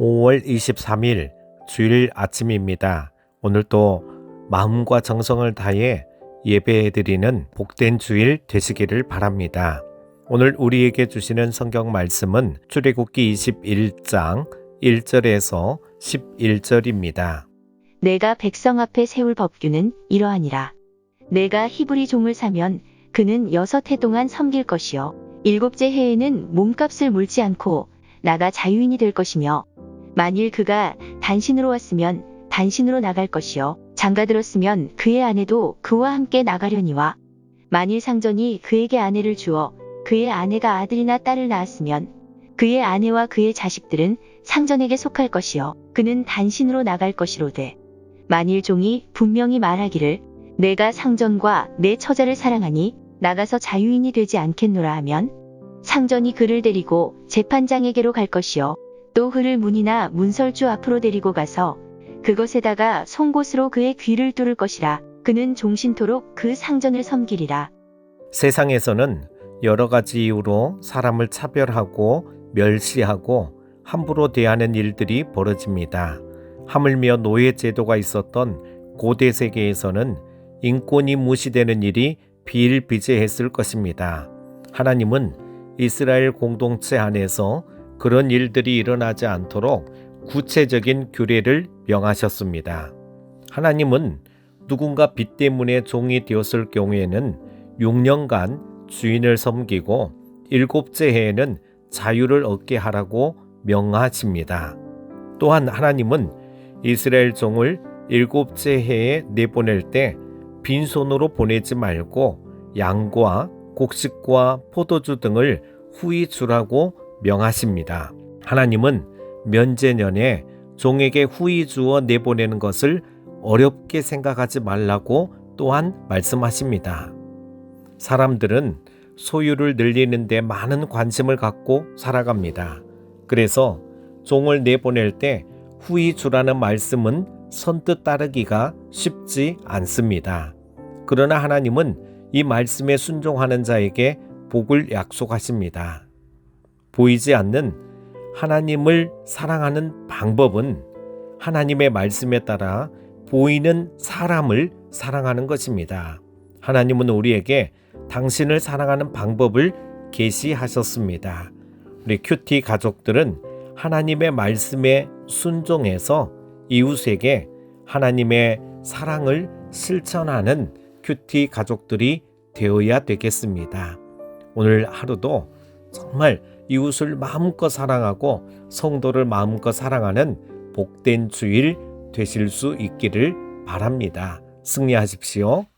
5월 23일 주일 아침입니다. 오늘도 마음과 정성을 다해 예배해 드리는 복된 주일 되시기를 바랍니다. 오늘 우리에게 주시는 성경 말씀은 출애굽기 21장 1절에서 11절입니다. 내가 백성 앞에 세울 법규는 이러하니라. 내가 히브리 종을 사면 그는 여섯 해 동안 섬길 것이요. 일곱째 해에는 몸값을 물지 않고 나가 자유인이 될 것이며 만일 그가 단신으로 왔으면 단신으로 나갈 것이요. 장가 들었으면 그의 아내도 그와 함께 나가려니와 만일 상전이 그에게 아내를 주어 그의 아내가 아들이나 딸을 낳았으면 그의 아내와 그의 자식들은 상전에게 속할 것이요. 그는 단신으로 나갈 것이로되 만일 종이 분명히 말하기를 내가 상전과 내 처자를 사랑하니 나가서 자유인이 되지 않겠노라 하면 상전이 그를 데리고 재판장에게로 갈 것이요 또 그를 문이나 문설주 앞으로 데리고 가서 그것에다가 송곳으로 그의 귀를 뚫을 것이라 그는 종신토록 그 상전을 섬기리라 세상에서는 여러 가지 이유로 사람을 차별하고 멸시하고 함부로 대하는 일들이 벌어집니다. 하물며 노예 제도가 있었던 고대 세계에서는 인권이 무시되는 일이 비일비재했을 것입니다. 하나님은 이스라엘 공동체 안에서 그런 일들이 일어나지 않도록 구체적인 규례를 명하셨습니다. 하나님은 누군가 빚 때문에 종이 되었을 경우에는 6년간 주인을 섬기고 일곱째 해에는 자유를 얻게 하라고 명하십니다. 또한 하나님은 이스라엘 종을 일곱째 해에 내보낼 때 빈손으로 보내지 말고 양과 곡식과 포도주 등을 후히 주라고 명하십니다. 하나님은 면제년에 종에게 후히 주어 내보내는 것을 어렵게 생각하지 말라고 또한 말씀하십니다. 사람들은 소유를 늘리는데 많은 관심을 갖고 살아갑니다. 그래서 종을 내보낼 때 후히 주라는 말씀은 선뜻 따르기가 쉽지 않습니다. 그러나 하나님은 이 말씀에 순종하는 자에게 복을 약속하십니다. 보이지 않는 하나님을 사랑하는 방법은 하나님의 말씀에 따라 보이는 사람을 사랑하는 것입니다. 하나님은 우리에게 당신을 사랑하는 방법을 계시하셨습니다. 우리 큐티 가족들은 하나님의 말씀에 순종해서 이웃에게 하나님의 사랑을 실천하는 큐티 가족들이 되어야 되겠습니다. 오늘 하루도 정말 이웃을 마음껏 사랑하고 성도를 마음껏 사랑하는 복된 주일 되실 수 있기를 바랍니다. 승리하십시오.